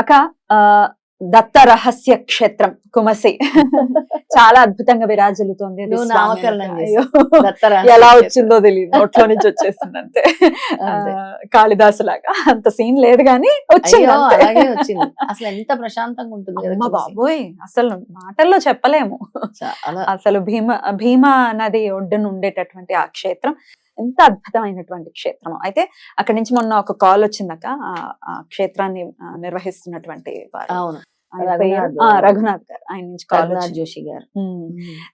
అక్క ఆ, దత్త రహస్య క్షేత్రం కుమసి. చాలా అద్భుతంగా రహస్య ఎలా. వచ్చిందో తెలియదు నోట్లో నుంచి వచ్చేసింది అంతే. కాళిదాసు లాగా అంత సీన్ లేదు కానీ వచ్చింది అసలు ఎంత ప్రశాంతంగా ఉంటుంది. బాబోయ్ అసలు మాటల్లో చెప్పలేము. అసలు భీమ భీమా నది ఒడ్డున ఉండేటటువంటి ఆ క్షేత్రం. ఎంత అద్భుతమైనటువంటి క్షేత్రం అయితే అక్కడి నుంచి మొన్న ఒక కాల్ వచ్చిందాక ఆ- క్షేత్రాన్ని నిర్వహిస్తున్నటువంటి వారు. అవును. రఘునాథ్ గారు. ఆయన నుంచి రఘునాథ్ జోషి గారు.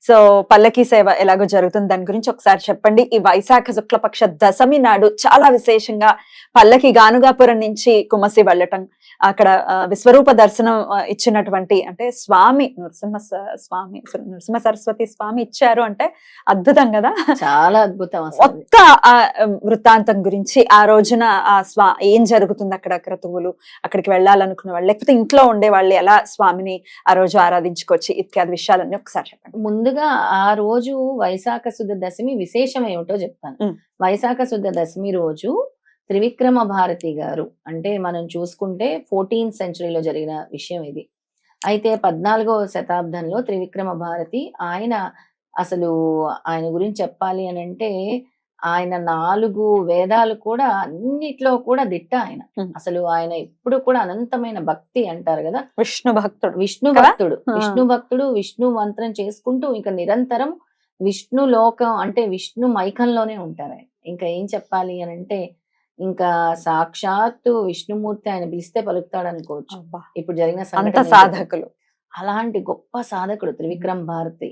సో పల్లకి సేవ ఎలాగో జరుగుతుంది? దాని గురించి ఒకసారి చెప్పండి. ఈ వైశాఖ శుక్లపక్ష దశమి నాడు చాలా విశేషంగా పల్లకి గానుగాపురం నుంచి కుమసి వెళ్ళటం అక్కడ విశ్వరూప దర్శనం ఇచ్చినటువంటి అంటే స్వామి నృసింహ స్వామి నృసింహ సరస్వతి స్వామి ఇచ్చారు అంటే అద్భుతం కదా? చాలా అద్భుతం. మొత్త వృత్తాంతం గురించి ఆ రోజున ఆ స్వా ఏం జరుగుతుంది అక్కడ క్రతువులు అక్కడికి వెళ్ళాలనుకున్న వాళ్ళు లేకపోతే ఇంట్లో ఉండే వాళ్ళు ఎలా స్వామిని ఆ రోజు ఆరాధించుకోవచ్చు ఇత్యాది విషయాలన్నీ ఒకసారి చెప్పండి. ముందుగా ఆ రోజు వైశాఖ శుద్ధ దశమి విశేషం ఏమిటో చెప్తాను. వైశాఖ శుద్ధ దశమి రోజు త్రివిక్రమ భారతి గారు అంటే మనం చూసుకుంటే ఫోర్టీన్త్ సెంచరీలో జరిగిన విషయం ఇది. అయితే పద్నాలుగవ శతాబ్దంలో త్రివిక్రమ భారతి ఆయన అసలు ఆయన గురించి చెప్పాలి అని అంటే ఆయన నాలుగు వేదాలు కూడా అన్నిట్లో కూడా దిట్ట ఆయన. అసలు ఆయన ఎప్పుడు కూడా అనంతమైన భక్తి అంటారు కదా. విష్ణు భక్తుడు. విష్ణు? భక్తుడు. విష్ణు భక్తుడు విష్ణు మంత్రం చేసుకుంటూ ఇంకా నిరంతరం విష్ణు లోకం అంటే విష్ణు మైకంలోనే ఉంటారు ఆయన. ఇంకా ఏం చెప్పాలి అని అంటే ఇంకా సాక్షాత్తు విష్ణుమూర్తి ఆయన పిలిస్తే పలుకుతాడు అనుకోవచ్చు. ఇప్పుడు జరిగిన సాధకులు. అలాంటి గొప్ప సాధకుడు త్రివిక్రమ్ భారతి.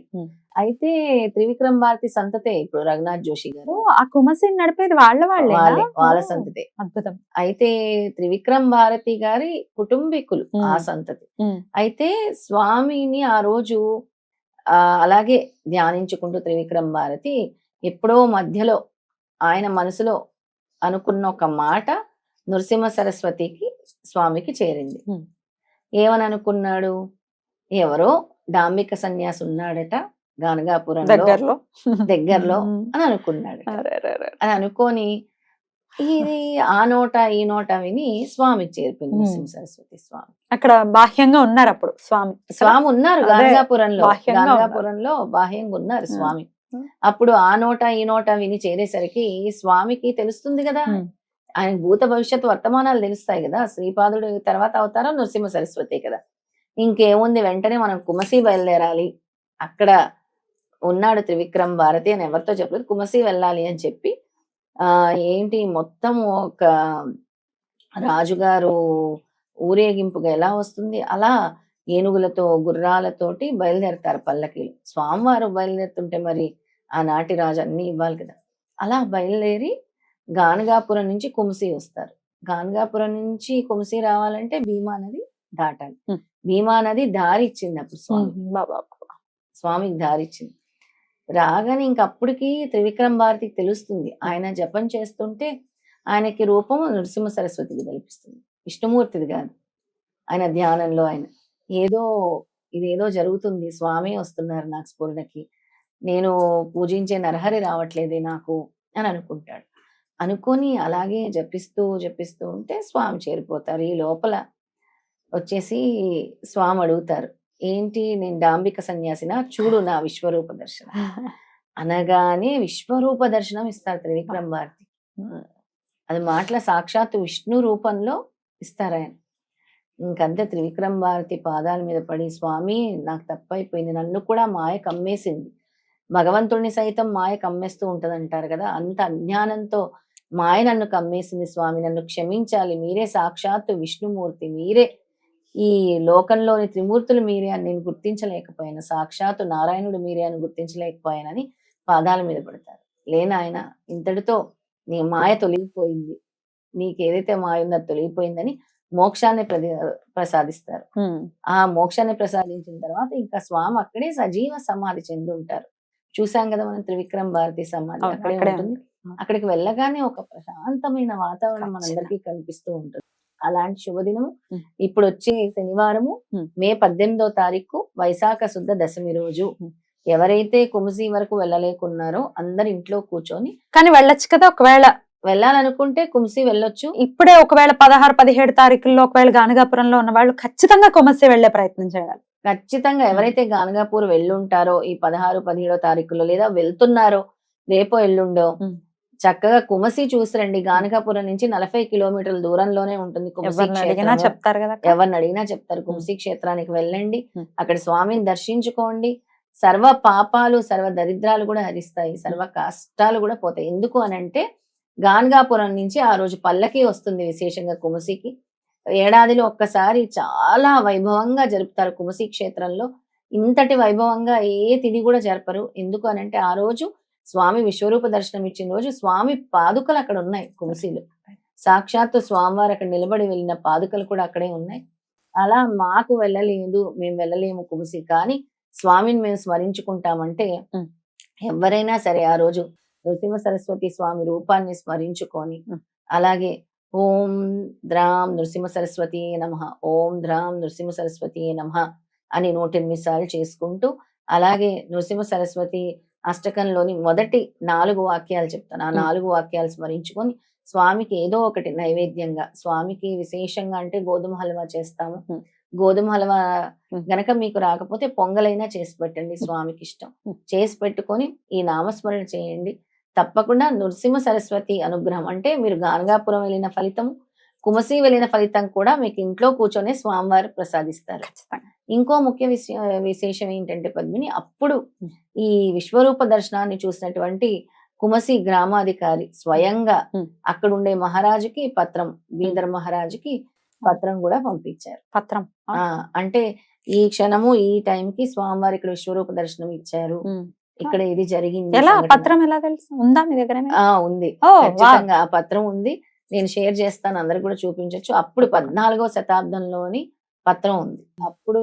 అయితే త్రివిక్రమ్ భారతి సంతతే ఇప్పుడు రఘునాథ్ జోషి గారు. ఆ కుమసి నడిపేది వాళ్ళ వాళ్ళే వాళ్ళే సంతతే. అద్భుతం. అయితే త్రివిక్రమ్ భారతి గారి కుటుంబీకులు. ఆ సంతతి. అయితే స్వామిని ఆ రోజు ఆ అలాగే ధ్యానించుకుంటూ త్రివిక్రమ్ భారతి ఎప్పుడో మధ్యలో ఆయన మనసులో అనుకున్న ఒక మాట నృసింహ సరస్వతికి స్వామికి చేరింది. ఏమని అనుకున్నాడు? ఎవరో డాంబిక సన్యాసి ఉన్నాడట గానగాపురంలో దగ్గరలో దగ్గరలో. అని అనుకున్నాడు. అని అనుకొని ఇది ఆ నోట ఈ నోట విని స్వామికి చేరిపోయింది. నృసింహ సరస్వతి స్వామి అక్కడ బాహ్యంగా ఉన్నారు అప్పుడు స్వామి స్వామి ఉన్నారు అదే, గాంగాపురంలో బాహ్యంగా ఉన్నారు. స్వామి. అప్పుడు ఆ నోట ఈ నోట విని చేరేసరికి స్వామికి తెలుస్తుంది కదా. ఆయన భూత భవిష్యత్తు వర్తమానాలు తెలుస్తాయి కదా శ్రీపాదుడు తర్వాత అవతారం నృసింహ సరస్వతి కదా ఇంకేముంది? వెంటనే మనం కుమసి బయలుదేరాలి. అక్కడ ఉన్నాడు త్రివిక్రమ్ భారతి అని ఎవరితో చెప్పలేదు. కుమసి వెళ్ళాలి అని చెప్పి ఆ ఏంటి మొత్తం ఒక రాజుగారు ఊరేగింపుగా ఎలా వస్తుంది? అలా ఏనుగులతో గుర్రాలతోటి బయలుదేరతారు పల్లకీలు స్వామివారు బయలుదేరుతుంటే మరి ఆనాటి రాజు అన్ని ఇవ్వాలి కదా. అలా బయలుదేరి గానగాపురం నుంచి కుమసి వస్తారు. గానగాపురం నుంచి కుమసి రావాలంటే భీమా నది దాటాలి. భీమా నది దారి ఇచ్చింది అప్పుడు స్వామి. స్వామికి దారిచ్చింది. రాగానే ఇంక అప్పటికి త్రివిక్రమ్ భారతికి తెలుస్తుంది. ఆయన జపం చేస్తుంటే ఆయనకి రూపం నృసింహ సరస్వతికి కల్పిస్తుంది విష్ణుమూర్తిది కాదు. ఆయన ధ్యానంలో ఆయన. ఏదో ఇదేదో జరుగుతుంది. స్వామి వస్తున్నారు నాకు స్ఫురణకి. నేను పూజించే నరహరి రావట్లేదే నాకు అని అనుకుంటాడు. అనుకొని అలాగే జపిస్తూ జపిస్తూ ఉంటే స్వామి చేరిపోతారు. ఈ లోపల వచ్చేసి స్వామి అడుగుతారు ఏంటి నేను డాంబిక సన్యాసిన? చూడు నా విశ్వరూప దర్శనం. అనగానే విశ్వరూప దర్శనం ఇస్తారు త్రివిక్రమ్ భారతి అది మాటల సాక్షాత్ విష్ణు రూపంలో ఇస్తారు ఆయన. ఇంకంతే త్రివిక్రమ్ భారతి పాదాల మీద పడి స్వామి నాకు తప్పైపోయింది. నన్ను కూడా మాయ కమ్మేసింది. భగవంతుడిని సైతం మాయ కమ్మేస్తూ ఉంటది అంటారు కదా అంత అజ్ఞానంతో మాయ నన్ను కమ్మేసింది స్వామి. నన్ను క్షమించాలి. మీరే సాక్షాత్తు విష్ణుమూర్తి. మీరే ఈ లోకంలోని త్రిమూర్తులు మీరే అని నేను గుర్తించలేకపోయాను. సాక్షాత్తు నారాయణుడు మీరే అని గుర్తించలేకపోయానని పాదాల మీద పడతారు. లేనాయన ఇంతటితో నీ మాయ తొలగిపోయింది. నీకు ఏదైతే మాయ ఉందో అది తొలగిపోయిందని మోక్షాన్ని ప్రది ప్రసాదిస్తారు. ఆ మోక్షాన్ని ప్రసాదించిన తర్వాత ఇంకా స్వామి అక్కడే సజీవ సమాధి చెంది ఉంటారు. చూసాం కదా మనం త్రివిక్రమ్ భారతి సమాధి అక్కడే ఉంటుంది. అక్కడికి వెళ్ళగానే ఒక ప్రశాంతమైన వాతావరణం. మనందరికీ కనిపిస్తూ ఉంటుంది. అలాంటి శుభదినము. ఇప్పుడు వచ్చే శనివారము. మే పద్దెనిమిదో తారీఖు వైశాఖ శుద్ధ దశమి రోజు. ఎవరైతే కుమసి వరకు వెళ్ళలేకున్నారో అందరు ఇంట్లో కూర్చొని కానీ వెళ్ళొచ్చు కదా ఒకవేళ వెళ్ళాలనుకుంటే కుమసి వెళ్ళొచ్చు ఇప్పుడే ఒకవేళ పదహారు పదిహేడు తారీఖుల్లో ఒకవేళ గానగాపురంలో ఉన్న వాళ్ళు ఖచ్చితంగా కొమస్సి వెళ్ళే ప్రయత్నం చేయాలి ఖచ్చితంగా ఎవరైతే గానగాపూర్ వెళ్ళుంటారో ఈ పదహారు పదిహేడో తారీఖులో లేదా వెళ్తున్నారో రేపో ఎల్లుండో. చక్కగా కుమసి చూసిరండి. గానగాపురం నుంచి నలభై కిలోమీటర్ల దూరంలోనే ఉంటుంది కుమసి అడిగినా. చెప్తారు కదా. ఎవరిని అడిగినా చెప్తారు కుమసి క్షేత్రానికి వెళ్ళండి. అక్కడ స్వామిని దర్శించుకోండి. సర్వ పాపాలు సర్వ దరిద్రాలు కూడా హరిస్తాయి. సర్వ కష్టాలు కూడా పోతాయి. ఎందుకు అని అంటే గాన్గాపురం నుంచి ఆ రోజు పల్లకి వస్తుంది విశేషంగా కుమసికి. ఏడాదిలో ఒక్కసారి చాలా వైభవంగా జరుపుతారు కుమసి క్షేత్రంలో. ఇంతటి వైభవంగా ఏ తిథి కూడా జరపరు. ఎందుకు అని అంటే ఆ రోజు స్వామి విశ్వరూప దర్శనం ఇచ్చిన రోజు స్వామి పాదుకలు అక్కడ ఉన్నాయి కుమసిలో సాక్షాత్తు స్వామివారు అక్కడ నిలబడి వెళ్ళిన పాదుకలు కూడా అక్కడే ఉన్నాయి అలా మాకు వెళ్ళలేదు మేము వెళ్ళలేము కుమసి కానీ స్వామిని మేము స్మరించుకుంటామంటే. ఎవరైనా సరే ఆ రోజు నృసింహ సరస్వతి స్వామి రూపాన్ని స్మరించుకొని. అలాగే ఓం ద్రాం నృసింహ సరస్వతి నమ ఓం ద్రాం నృసింహ సరస్వతి నమ అని నూట ఎనిమిది సార్లు చేసుకుంటూ అలాగే నృసింహ సరస్వతి అష్టకంలోని మొదటి నాలుగు వాక్యాలు చెప్తాను ఆ. నాలుగు వాక్యాలు స్మరించుకొని స్వామికి ఏదో ఒకటి నైవేద్యంగా స్వామికి విశేషంగా అంటే గోధుమ హల్వా చేస్తాము. గోధుమ హల్వా. గనక మీకు రాకపోతే పొంగలైనా చేసి పెట్టండి స్వామికి ఇష్టం. చేసి పెట్టుకొని ఈ నామస్మరణ చేయండి తప్పకుండా నృసింహ సరస్వతి అనుగ్రహం అంటే మీరు గానగాపురం వెళ్ళిన ఫలితం కుమసి వెళ్ళిన ఫలితం కూడా మీకు ఇంట్లో కూర్చొని స్వామివారు ప్రసాదిస్తారు ఖచ్చితంగా ఇంకో ముఖ్య విషయ విశేషం ఏంటంటే పద్మిని అప్పుడు. ఈ విశ్వరూప దర్శనాన్ని చూసినటువంటి కుమసి గ్రామాధికారి స్వయంగా. అక్కడ ఉండే మహారాజుకి పత్రం బీదర్ మహారాజుకి పత్రం కూడా పంపించారు. పత్రం. అంటే ఈ క్షణము ఈ టైంకి స్వామివారు ఇక్కడ విశ్వరూప దర్శనం ఇచ్చారు. ఇక్కడ ఇది జరిగింది ఎలా. పత్రం ఎలా తెలుసు? ఉందా మీ దగ్గర ఆ ఉంది. ఖచ్చితంగా ఆ పత్రం ఉంది. నేను షేర్ చేస్తాను అందరికి కూడా చూపించొచ్చు. అప్పుడు పద్నాలుగో శతాబ్దంలోని పత్రం ఉంది. అప్పుడు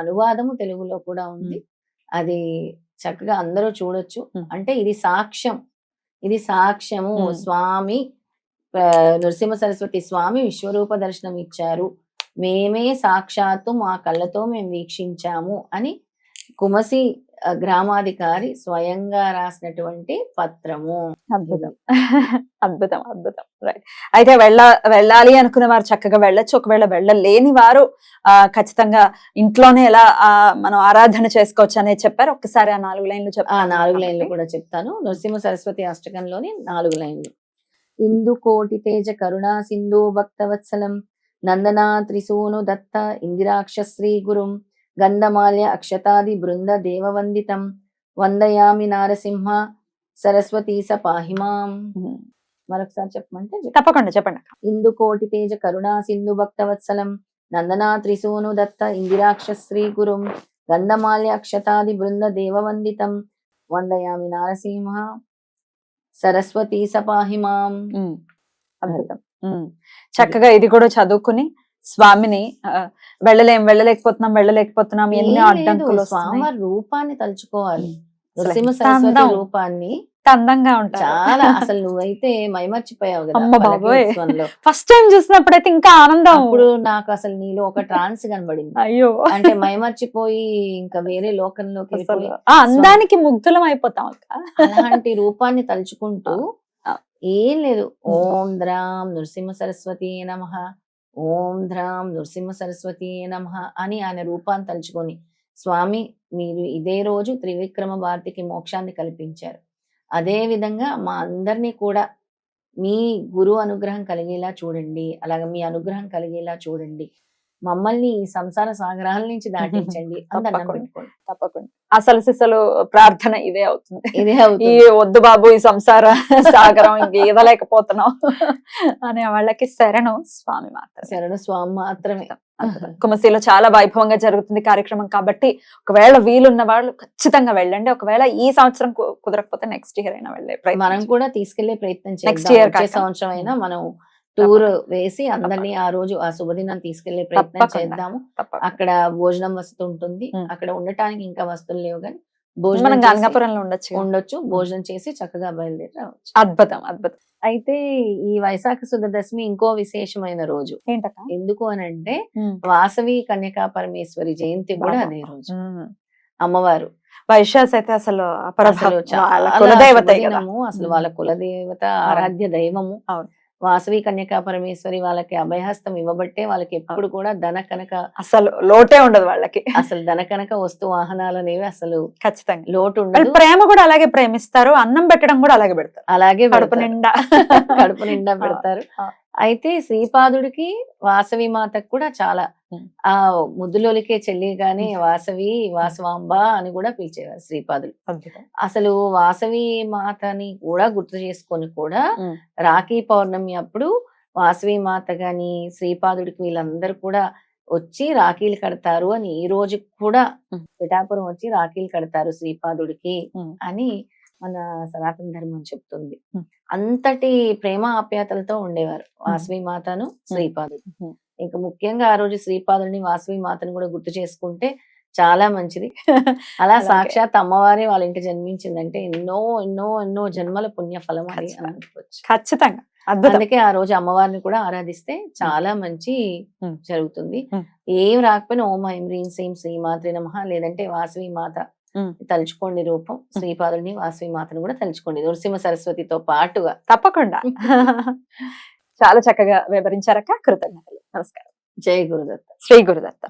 అనువాదము తెలుగులో కూడా ఉంది. అది చక్కగా అందరూ చూడొచ్చు. అంటే ఇది సాక్ష్యం. ఇది సాక్ష్యము. స్వామి నృసింహ సరస్వతి స్వామి విశ్వరూప దర్శనం ఇచ్చారు మేమే సాక్షాత్తు మా కళ్ళతో మేము వీక్షించాము అని కుమసి ఆ, గ్రామాధికారి స్వయంగా రాసినటువంటి పత్రము. అద్భుతం. అద్భుతం అద్భుతం. రైట్ అయితే వెళ్ళ వెళ్ళాలి అనుకునే వారు చక్కగా వెళ్ళొచ్చు. ఒకవేళ వెళ్ళలేని వారు ఆ ఖచ్చితంగా ఇంట్లోనే ఎలా ఆ, మనం ఆరాధన చేసుకోవచ్చు అనేది చెప్పారు. ఒక్కసారి ఆ నాలుగు లైన్లు ఆ చెప్పారు నాలుగు లైన్లు కూడా చెప్తాను. నరసింహ సరస్వతి అష్టకంలోని నాలుగు లైన్లు. ఇందు కోటి తేజ కరుణా సింధు భక్తవత్సలం నందనా త్రిసూను దత్త ఇందిరాక్ష శ్రీ గురుం గంధమాల్య అక్షతాది బృంద దేవవందితం వందయామి నారసింహ సరస్వతీ స పాహిమాం మరొకసారి చెప్పమంటే చెప్ తప్పకుండా చెప్పండి. ఇందు కోటి తేజ కరుణా సింధు భక్తవత్సలం నందనా త్రిసూను దత్త ఇందిరాక్ష శ్రీ గురుం గంధమాల్య అక్షతాది బృంద దేవవందితం వందయామి నారసింహ సరస్వతీ సపాహిమాం అద్భుతం. చక్కగా ఇది కూడా చదువుకుని స్వామిని వెళ్ళలేం వెళ్ళలేకపోతున్నాం వెళ్ళలేకపోతున్నాం ఎన్ని అడ్డంకులు స్వామివారి రూపాన్ని తలుచుకోవాలి. రూపాన్ని అందంగా ఉంటారు. చాలా అసలు నువ్వైతే మైమర్చిపోయావు కదా. ఫస్ట్ టైం చూసినప్పుడైతే ఇంకా ఆనందం. అప్పుడు నాకు అసలు నీలో ఒక ట్రాన్స్ కనబడింది. అయ్యో. అంటే మైమర్చిపోయి ఇంకా వేరే లోకంలోకి అందానికి ముగ్ధులం అయిపోతాం అక్క. అలాంటి రూపాన్ని తలుచుకుంటూ. ఏం లేదు. ఓం ద్రాం నృసింహ సరస్వతి నమ. ఓం ద్రాం నృసింహ సరస్వతి నమ అని ఆయన రూపాన్ని తలుచుకొని స్వామి మీరు ఇదే రోజు త్రివిక్రమ భారతికి మోక్షాన్ని కల్పించారు. అదే విధంగా మా అందరినీ కూడా మీ గురు అనుగ్రహం కలిగేలా చూడండి అలాగే మీ అనుగ్రహం కలిగేలా చూడండి. మమ్మల్ని ఈ సంసార సాగరాల నుంచి దాటించండి తప్పకుండా. అసలు సిసలు ప్రార్థన ఇదే అవుతుంది. ఇదే ఈ వద్దు బాబు ఈ సంసార సాగరం ఈదలేకపోతున్నాం అనే వాళ్ళకి శరణు స్వామి మాత్రం శరణ స్వామి మాత్రమే. కుమసిలో చాలా వైభవంగా జరుగుతుంది కార్యక్రమం కాబట్టి ఒకవేళ వీలున్న వాళ్ళు ఖచ్చితంగా వెళ్ళండి. ఒకవేళ ఈ సంవత్సరం కుదరకపోతే నెక్స్ట్ ఇయర్ అయినా వెళ్ళే మనం కూడా తీసుకెళ్ళే ప్రయత్నం వచ్చే కాక. సంవత్సరం అయినా మనం టూర్ వేసి అందరినీ ఆ రోజు ఆ శుభదినాన్ని తీసుకెళ్ళే ప్రయత్నం. చేద్దాము. అక్కడ భోజనం వసతి ఉంటుంది. అక్కడ ఉండటానికి ఇంకా వస్తువులు లేవు కానీ భోజనం గంగాపురంలో ఉండొచ్చు. ఉండొచ్చు భోజనం చేసి చక్కగా బయలుదేరి రావచ్చు. అద్భుతం అద్భుతం. అయితే ఈ వైశాఖ శుద్ధ దశమి ఇంకో విశేషమైన రోజు. ఏంటక్క? ఎందుకు అని అంటే వాసవి కన్యకా పరమేశ్వరి జయంతి కూడా. అదే రోజు. అమ్మవారు. వైశ్యాస్ అయితే అసలు అసలు వాళ్ళ కులదేవతే ఆరాధ్య దైవము. వాసవి కన్యకా పరమేశ్వరి వాళ్ళకి అభయహస్తం ఇవ్వబట్టే వాళ్ళకి ఎప్పుడు కూడా ధన కనక అసలు లోటే ఉండదు వాళ్ళకి అసలు ధన కనక వస్తు వాహనాలు అనేవి అసలు ఖచ్చితంగా లోటు ఉండదు ప్రేమ కూడా అలాగే ప్రేమిస్తారు అన్నం పెట్టడం కూడా అలాగే పెడతారు అలాగే కడుపు. నిండా కడుపు నిండా పెడతారు. అయితే శ్రీపాదుడికి వాసవి మాతకు కూడా చాలా. ఆ ముద్దులోలికే చెల్లి గాని. వాసవి వాసవాంబ అని కూడా పిలిచేవారు శ్రీపాదులు అసలు వాసవి మాతని కూడా గుర్తు చేసుకొని కూడా. రాఖీ పౌర్ణమి అప్పుడు వాసవి మాత గాని శ్రీపాదుడికి వీళ్ళందరూ కూడా వచ్చి రాఖీలు కడతారు అని ఈ రోజు కూడా. పిఠాపురం వచ్చి రాఖీలు కడతారు శ్రీపాదుడికి. అని మన సనాతన ధర్మం చెప్తుంది. అంతటి ప్రేమ ఆప్యాయతలతో ఉండేవారు వాసవి మాతను శ్రీపాదుడు. ఇంకా ముఖ్యంగా ఆ రోజు శ్రీపాదుడిని వాసవి మాతను కూడా గుర్తు చేసుకుంటే చాలా మంచిది. అలా. సాక్షాత్ అమ్మవారే వాళ్ళ ఇంటి జన్మించిందంటే ఎన్నో ఎన్నో ఎన్నో జన్మల పుణ్య ఫలం అని ఖచ్చితంగా. అనుకోవచ్చు. ఖచ్చితంగా. అందుకే ఆ రోజు అమ్మవారిని కూడా ఆరాధిస్తే చాలా మంచి. జరుగుతుంది. ఏం రాకపోయినా ఓం ఐం హ్రీం శ్రీం శ్రీమాత్రి నమః లేదంటే వాసవి మాత. తలుచుకోండి రూపం శ్రీపాదుని వాసవి మాతను కూడా తలుచుకోండి. నరసింహ సరస్వతితో పాటుగా. తప్పకుండా. చాలా చక్కగా వివరించారక్క. కృతజ్ఞతలు. నమస్కారం జయ గురుదత్త శ్రీ గురుదత్త